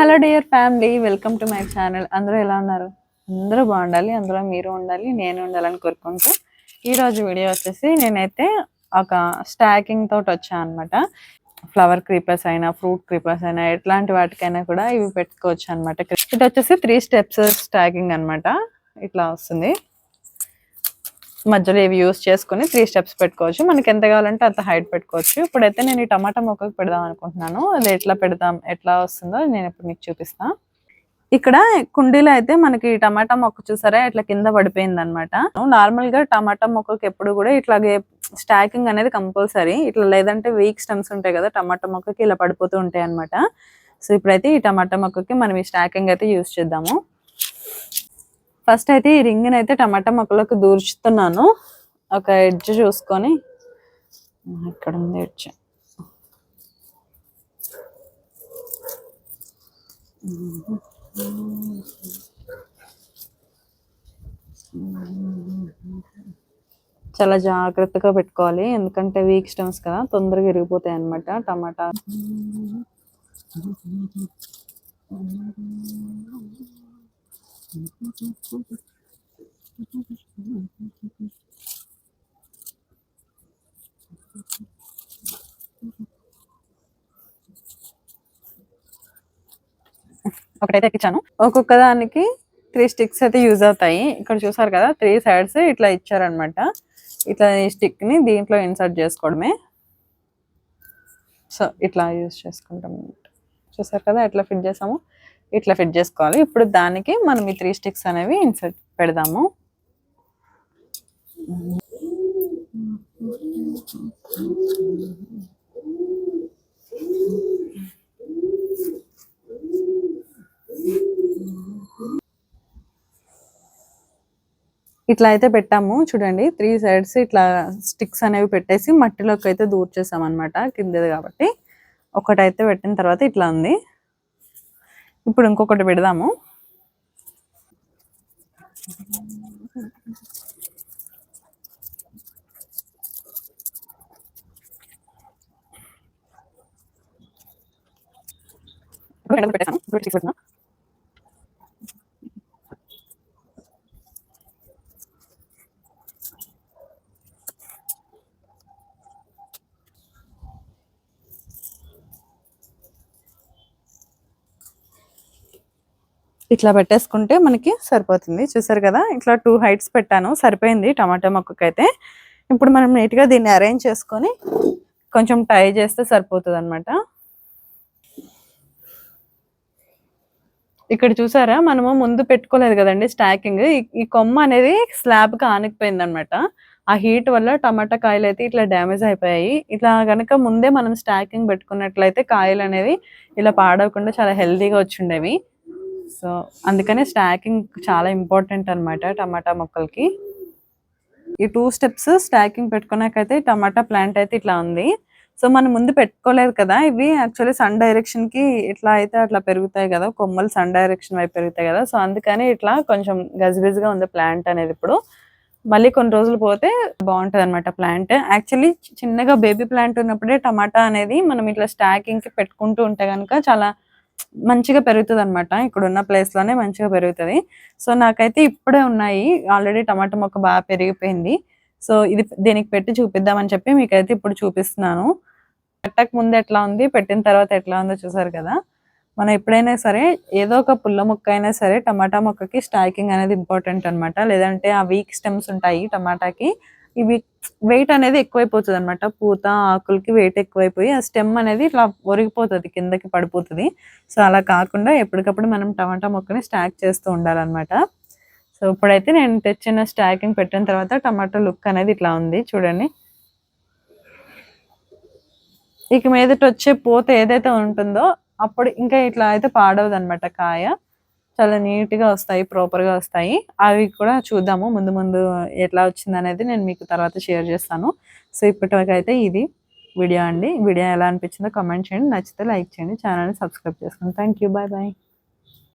Hello dear family welcome to my channel అందరూ ఎలా ఉన్నారు? అందరూ బాగుండాలి. అందులో మీరు ఉండాలి. నేను ఉండాలని కోరుకుంటూ ఈ రోజు వీడియో వచ్చేసి నేనైతే ఒక స్టాకింగ్ తోటి వచ్చాను అనమాట ఫ్లవర్ క్రీపర్స్ అయినా ఫ్రూట్ క్రీపర్స్ అయినా ఎట్లాంటి వాటికైనా కూడా ఇవి పెట్టుకోవచ్చు అనమాట ఇది వచ్చేసి త్రీ స్టెప్స్ స్టాకింగ్ అన్నమాట. ఇట్లా వస్తుంది. మధ్యలో ఇవి యూస్ చేసుకుని త్రీ స్టెప్స్ పెట్టుకోవచ్చు. మనకి ఎంత కావాలంటే అంత హైట్ పెట్టుకోవచ్చు. ఇప్పుడైతే నేను ఈ టమాటా మొక్కకు పెడదాం అనుకుంటున్నాను. అది ఎట్లా పెడదాం ఎట్లా వస్తుందో నేను ఇప్పుడు మీకు చూపిస్తాను ఇక్కడ కుండీలో అయితే మనకి టమాటా మొక్క చూసారా? ఇట్లా కింద పడిపోయింది అనమాట నార్మల్గా టమాటా మొక్కకి ఎప్పుడు కూడా ఇట్లాగే స్టాకింగ్ అనేది కంపల్సరీ ఇట్లా లేదంటే వీక్ స్టెమ్స్ ఉంటాయి కదా టమాటా మొక్కకి ఇలా పడిపోతూ ఉంటాయి అనమాట సో ఇప్పుడైతే ఈ టమాటా మొక్కకి మనం ఈ స్టాకింగ్ అయితే యూస్ చేద్దాము. ఫస్ట్ అయితే ఈ రింగ్ని అయితే టమాటా మొక్కలకు దూర్చుతున్నాను. ఒక ఎడ్జ్ చూసుకొని. ఇక్కడ ఉంది ఎడ్జ్ చాలా జాగ్రత్తగా పెట్టుకోవాలి. ఎందుకంటే వీక్ స్టమ్స్ కదా తొందరగా ఇరిగిపోతాయి అన్నమాట టమాటా. ఒకటైతే ఎక్కించాను ఒక్కొక్క దానికి త్రీ స్టిక్స్ అయితే యూజ్ అవుతాయి. ఇక్కడ చూసారు కదా త్రీ సైడ్స్ ఇట్లా ఇచ్చారనమాట ఇట్లా ఈ స్టిక్ని దీంట్లో ఇన్సర్ట్ చేసుకోవడమే. సో ఇట్లా యూజ్ చేసుకుంటాం చూసారు కదా ఎట్లా ఫిట్ చేసాము. ఇట్లా ఫిట్ చేసుకోవాలి. ఇప్పుడు దానికి మనం ఈ త్రీ స్టిక్స్ అనేవి ఇన్సర్ట్ పెడదాము. ఇట్లా అయితే పెట్టాము. చూడండి త్రీ సైడ్స్ ఇట్లా స్టిక్స్ అనేవి పెట్టేసి మట్టిలోకి అయితే దూర్ చేసాం అనమాట కిందది కాబట్టి. ఒకటైతే పెట్టిన తర్వాత ఇట్లా ఉంది. ఇప్పుడు ఇంకొకటి పెడదాము. ఇప్పుడు పెట్టేసాను ఇప్పుడు sticks ఇట్లా పెట్టేసుకుంటే మనకి సరిపోతుంది. చూసారు కదా? ఇట్లా టూ హైట్స్ పెట్టాను. సరిపోయింది టమాటా మొక్కకైతే. ఇప్పుడు మనం నీట్గా దీన్ని అరేంజ్ చేసుకొని కొంచెం టై చేస్తే సరిపోతుంది అనమాట ఇక్కడ చూసారా? మనము ముందు పెట్టుకోలేదు కదండి స్టాకింగ్ ఈ కొమ్మ అనేది స్లాబ్గా కి ఆనికిపోయింది అనమాట ఆ హీట్ వల్ల టమాటా కాయలు అయితే ఇట్లా డ్యామేజ్ అయిపోయాయి. ఇట్లా కనుక ముందే మనం స్టాకింగ్ పెట్టుకున్నట్లయితే కాయలు అనేవి ఇలా పాడవకుండా చాలా హెల్తీగా వచ్చిండేవి. సో అందుకనే స్టాకింగ్ చాలా ఇంపార్టెంట్ అన్నమాట టమాటా మొక్కలకి. ఈ టూ స్టెప్స్ స్టాకింగ్ పెట్టుకున్నాకైతే టమాటా ప్లాంట్ అయితే ఇట్లా ఉంది. సో మనం ముందు పెట్టుకోలేదు కదా ఇవి యాక్చువల్లీ సన్ డైరెక్షన్కి ఇట్లా అయితే అట్లా పెరుగుతాయి కదా కొమ్మలు సన్ డైరెక్షన్ వైపు పెరుగుతాయి కదా. సో అందుకని ఇట్లా కొంచెం గజిబిజిగా ఉంది ప్లాంట్ అనేది ఇప్పుడు. మళ్ళీ కొన్ని రోజులు పోతే బాగుంటది అనమాట ప్లాంట్. యాక్చువల్లీ చిన్నగా బేబీ ప్లాంట్ ఉన్నప్పుడే టమాటా అనేది మనం ఇట్లా స్టాకింగ్కి పెట్టుకుంటూ ఉంటే కనుక చాలా మంచిగా పెరుగుతుంది అనమాట ఇక్కడున్న ప్లేస్లోనే ప్లేస్లోనే మంచిగా పెరుగుతుంది. సో నాకైతే ఇప్పుడే ఉన్నాయి. ఆల్రెడీ టమాటా మొక్క బాగా పెరిగిపోయింది. సో ఇది దీనికి పెట్టి చూపిద్దామని చెప్పి మీకైతే ఇప్పుడు చూపిస్తున్నాను. పెట్టక ముందు ఎట్లా ఉంది పెట్టిన తర్వాత ఎట్లా ఉందో చూసారు కదా? మనం ఎప్పుడైనా సరే ఏదో ఒక పుల్ల మొక్క అయినా సరే టమాటా మొక్కకి స్టాకింగ్ అనేది ఇంపార్టెంట్ అన్నమాట. లేదంటే ఆ వీక్ స్టెమ్స్ ఉంటాయి టమాటాకి. ఇవి వెయిట్ అనేది ఎక్కువైపోతుంది అనమాట పూత ఆకులకి వెయిట్ ఎక్కువైపోయి ఆ స్టెమ్ అనేది ఇట్లా ఒరిగిపోతుంది కిందకి పడిపోతుంది. సో అలా కాకుండా ఎప్పటికప్పుడు మనం టమాటా మొక్కని స్టాక్ చేస్తూ ఉండాలన్నమాట. సో ఇప్పుడైతే నేను తెచ్చిన స్టాకింగ్ పెట్టిన తర్వాత టమాటో లుక్ అనేది ఇట్లా ఉంది. చూడండి. ఇక మీదట వచ్చే పూత ఏదైతే ఉంటుందో అప్పుడు ఇంకా ఇట్లా అయితే పాడవదు అనమాట కాయ. చాలా నీట్గా వస్తాయి ప్రాపర్గా వస్తాయి. అవి కూడా చూద్దాము. ముందు ముందు ఎట్లా వచ్చింది అనేది నేను మీకు తర్వాత షేర్ చేస్తాను. సో ఇప్పటివరకైతే అయితే ఇది వీడియో అండి. వీడియో ఎలా అనిపించిందో కామెంట్ చేయండి. నచ్చితే లైక్ చేయండి. ఛానల్ని సబ్స్క్రైబ్ చేసుకోండి థ్యాంక్ యూ బాయ్ బాయ్.